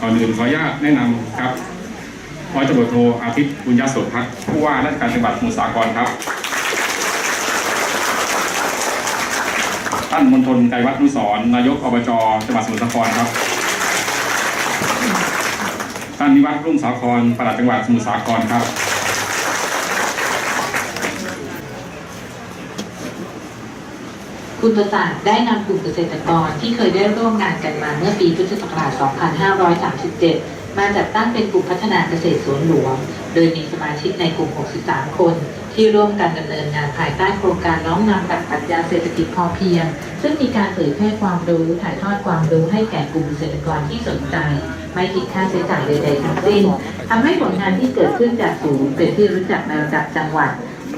ก่อนอื่นขออนุญาตแนะนำครับร้อยตำรวจโทอาทิตย์บุญยศสภักผู้ว่าราชการจังหวัดสมุทรสาครครับ ท่านมณฑลใจวัฒนุสรนายกอบจจังหวัดสมุทรสาครครับ ท่านนิวัฒน์รุ่งสาครประหลัดจังหวัดสมุทรสาครครับ คุณประสาทได้นำกลุ่มเกษตรกรที่เคยได้ร่วมงานกันมาเมื่อปีพุทธศักราช 2537 มาจัดตั้งเป็นกลุ่มพัฒนาเกษตรสวนหลวง โดยมีสมาชิกในกลุ่ม 63 คน ที่ร่วมกันดำเนินงานภายใต้โครงการน้อมนำหลักปรัชญาเศรษฐกิจพอเพียง ซึ่งมีการเผยแพร่ความรู้ถ่ายทอดความรู้ให้แก่กลุ่มเกษตรกรที่สนใจ ไม่คิดค่าใช้จ่ายใดๆทั้งสิ้นทำให้ผลงานที่เกิดขึ้นจากศูนย์เป็นที่รู้จักในระดับจังหวัด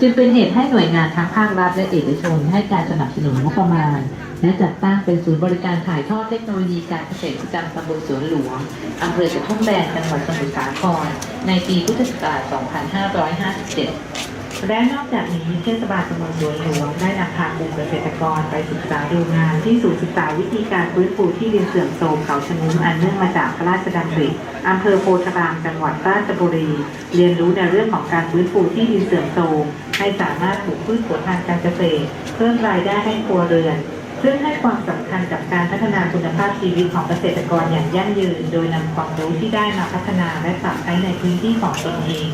จึงเป็นเหตุให้หน่วยงานทั้งภาครัฐและเอกชน ให้การสนับสนุนงบประมาณ และจัดตั้งเป็นศูนย์บริการถ่ายทอดเทคโนโลยีการเกษตรประจำตำบลสวนหลวงอำเภอกระทุ่มแบนจังหวัดสมุทรสาคร ในปีพุทธศักราช 2557และนอกจากนี้เทศบาลตำบลสวนหลวงได้นำพากลุ่มเกษตรกรไปศึกษาดูงานที่ศูนย์ศึกษาวิธีการฟื้นฟูที่ดินเสื่อมโทรมเขาชนุมอันเนื่องมาจากพระราชดำริอำเภอโพธารามจังหวัดราชบุรี เรียนรู้ในเรื่องของการฟื้นฟูที่ดินเสื่อมโทรม ให้สามารถปลูกพืชผลทางการเกษตร เพิ่มรายได้ให้ครัวเรือน ซึ่งให้ความสำคัญกับการพัฒนาคุณภาพชีวิตของเกษตรกรอย่างยั่งยืน โดยนำความรู้ที่ได้มาพัฒนาและปรับใช้ในพื้นที่ของตนเอง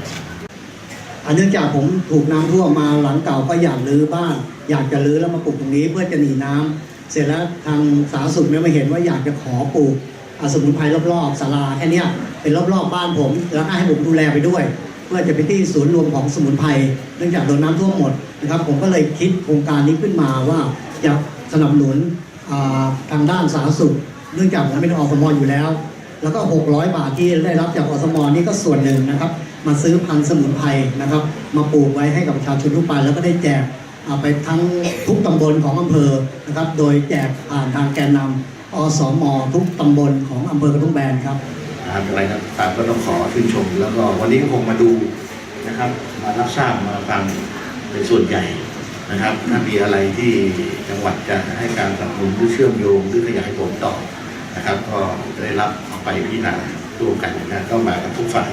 อันเนื่องจากผมถูกน้ำท่วมมาหลังเก่าก็อยากรื้อบ้าน อยากจะรื้อแล้วมาปลูกตรงนี้เพื่อจะหนีน้ำเสร็จแล้วทางสาธารณสุขเนี่ยมาเห็นว่าอยากจะขอปลูกอสมุนไพรรอบๆศาลาแค่เนี้ยเป็นรอบๆบ้านผม แล้วก็ให้ผมดูแลไปด้วย เพื่อจะเป็นที่ศูนย์รวมของสมุนไพรเนื่องจากโดนน้ำท่วมหมดนะครับ ผมก็เลยคิดโครงการนี้ขึ้นมาว่าอยากสนับสนุนทางด้านสาธารณสุข เนื่องจากผมเป็นอสมออยู่แล้ว แล้วก็ 600 บาทที่ได้รับจากอสมอนี่ก็ส่วนหนึ่งนะครับ มาซื้อพันธุ์สมุนไพรนะครับ มาปลูกไว้ให้กับประชาชนทั่วไปแล้วก็ได้แจกไปทั้งทุกตำบลของอำเภอนะครับ โดยแจกผ่านทางแกนนำอสมอทุกตำบลของอำเภอกระทุ่มแบนครับ นะครับอะไรนะตามก็ต้องขอชื่นชม แล้วก็วันนี้ก็คงมาดูนะครับ มารับทราบมาฟังเป็นส่วนใหญ่นะครับ ถ้ามีอะไรที่จังหวัดจะให้การสนับสนุนหรือเชื่อมโยงหรือขยายผลต่อนะครับ ก็ได้รับเอาไปพิจารณาร่วมกันนะก็มากับทุกฝ่าย